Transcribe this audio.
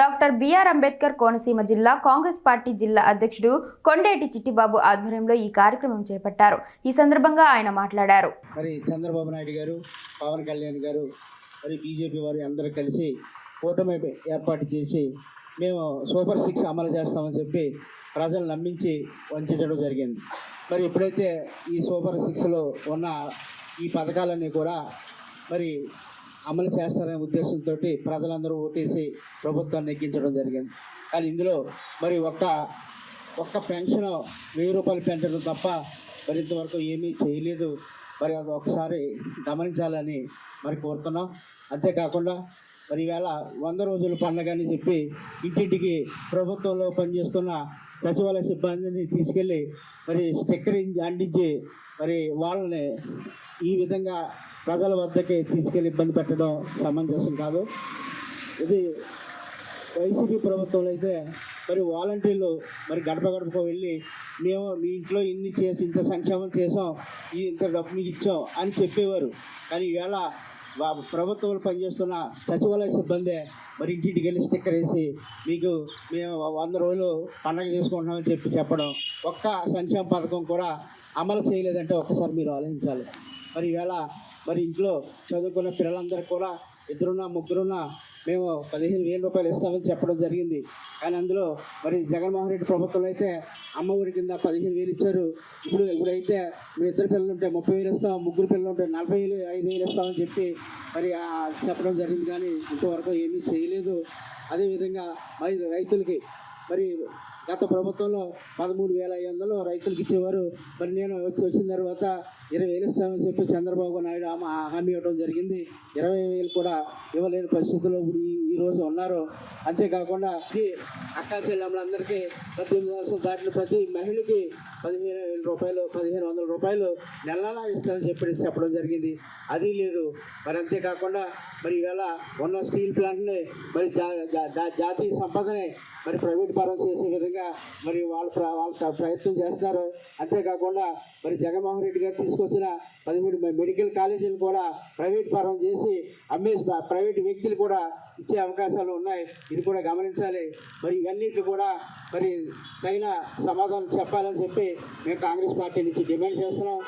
Doctor BR Ambedkar Konaseema జిల్లా Congress party జిల్లా అధ్యక్షుడు కొండేటి చిట్టిబాబు ఆధ్వర్యంలో ఈ కార్యక్రమం చేపట్టారు. ఈ సందర్భంగా ఆయన మాట్లాడారు. మరి చంద్రబాబు నాయుడు గారు పవన్ కళ్యాణ్ గారు మరి బీజేపీ వారు అందరూ కలిసి కూటమి ఏర్పాటు చేసి మేము సూపర్ సిక్స్ అమలు చేస్తామని చెప్పి ప్రజలు నమ్మించి వంచడం జరిగింది. మరి ఎప్పుడైతే ఈ సూపర్ సిక్స్లో ఉన్న ఈ పథకాలన్నీ కూడా మరి అమలు చేస్తారనే ఉద్దేశంతో ప్రజలందరూ ఓటేసి ప్రభుత్వాన్ని ఎక్కించడం జరిగింది. కానీ ఇందులో మరి ఒక్క ఒక్క పెన్షన్ వెయ్యి రూపాయలు పెంచడం తప్ప మరి ఇంతవరకు ఏమీ చేయలేదు. మరి అది ఒకసారి గమనించాలని మరి కోరుతున్నాం. అంతేకాకుండా మరి ఈవేళ వంద రోజుల పండగ అని చెప్పి ఇంటింటికి ప్రభుత్వంలో పనిచేస్తున్న సచివాలయ సిబ్బందిని తీసుకెళ్ళి మరి స్టిక్కర్ అందించి మరి వాళ్ళని ఈ విధంగా ప్రజల వద్దకి తీసుకెళ్ళి ఇబ్బంది పెట్టడం సమంజసం కాదు. ఇది వైసీపీ ప్రభుత్వంలో అయితే మరి వాలంటీర్లు మరి గడప గడపకు వెళ్ళి మేము మీ ఇంట్లో ఇన్ని చేసి ఇంత సంక్షేమం చేసాం ఈ ఇంత డబ్బు మీకు ఇచ్చాం అని చెప్పేవారు. కానీ ఈవేళ ప్రభుత్వంలో పనిచేస్తున్న సచివాలయ సిబ్బంది మరి ఇంటింటికి వెళ్ళి స్టిక్కర్ వేసి మీకు మేము వంద రోజులు పండగ చేసుకుంటున్నామని చెప్పి చెప్పడం ఒక్క సంక్షేమ పథకం కూడా అమలు చేయలేదంటే ఒక్కసారి మీరు ఆలోచించాలి. మరి ఈవేళ మరి ఇంట్లో చదువుకున్న పిల్లలందరూ కూడా ఇద్దరున్నా ముగ్గురున్నా మేము పదిహేను వేల రూపాయలు ఇస్తామని చెప్పడం జరిగింది. కానీ అందులో మరి జగన్మోహన్ రెడ్డి ప్రభుత్వంలో అయితే అమ్మ ఒడి కింద పదిహేను వేలు ఇచ్చారు. ఇప్పుడు ఇప్పుడైతే మీ ఇద్దరు పిల్లలు ఉంటే ముప్పై వేలు ఇస్తాం ముగ్గురు పిల్లలు ఉంటే నలభై వేలు ఐదు వేలు ఇస్తామని చెప్పి మరి చెప్పడం జరిగింది. కానీ ఇంతవరకు ఏమీ చేయలేదు. అదేవిధంగా మరి రైతులకి మరి గత ప్రభుత్వంలో పదమూడు వేల ఐదు వందలు రైతులకు ఇచ్చేవారు. మరి నేను వచ్చి వచ్చిన తర్వాత ఇరవై వేలు ఇస్తామని చెప్పి చంద్రబాబు నాయుడు హామీ ఇవ్వడం జరిగింది. ఇరవై వేలు కూడా ఇవ్వలేని పరిస్థితుల్లో ఇప్పుడు ఈ రోజు ఉన్నారు. అంతేకాకుండా ఈ అక్కా చెల్లెమ్మలందరికీ పద్దెనిమిది సంవత్సరాలు దాటిన ప్రతి మహిళకి పదిహేను వేల రూపాయలు పదిహేను వందల రూపాయలు నెల నెలా ఇస్తామని చెప్పి చెప్పడం జరిగింది. అది లేదు. మరి అంతేకాకుండా మరి ఈవేళ ఉన్న స్టీల్ ప్లాంట్ని మరి జా- జాతీయ సంపదని మరి ప్రైవేట్ పరం చేసే విధంగా మరి వాళ్ళు వాళ్ళ త- ప్రయత్నం చేస్తున్నారు. అంతేకాకుండా మరి జగన్మోహన్ రెడ్డి గారు తీసుకొచ్చిన పదిహేడు మెడికల్ కాలేజీలు కూడా ప్రైవేట్ పరం చేసి అమ్మేసి ప్రైవేట్ వ్యక్తులు కూడా ఇచ్చే అవకాశాలు ఉన్నాయి. ఇది కూడా గమనించాలి. మరి ఇవన్నిటి కూడా మరి తగిన సమాధానం చెప్పాలని చెప్పి మేము కాంగ్రెస్ పార్టీ నుంచి డిమాండ్ చేస్తున్నాం.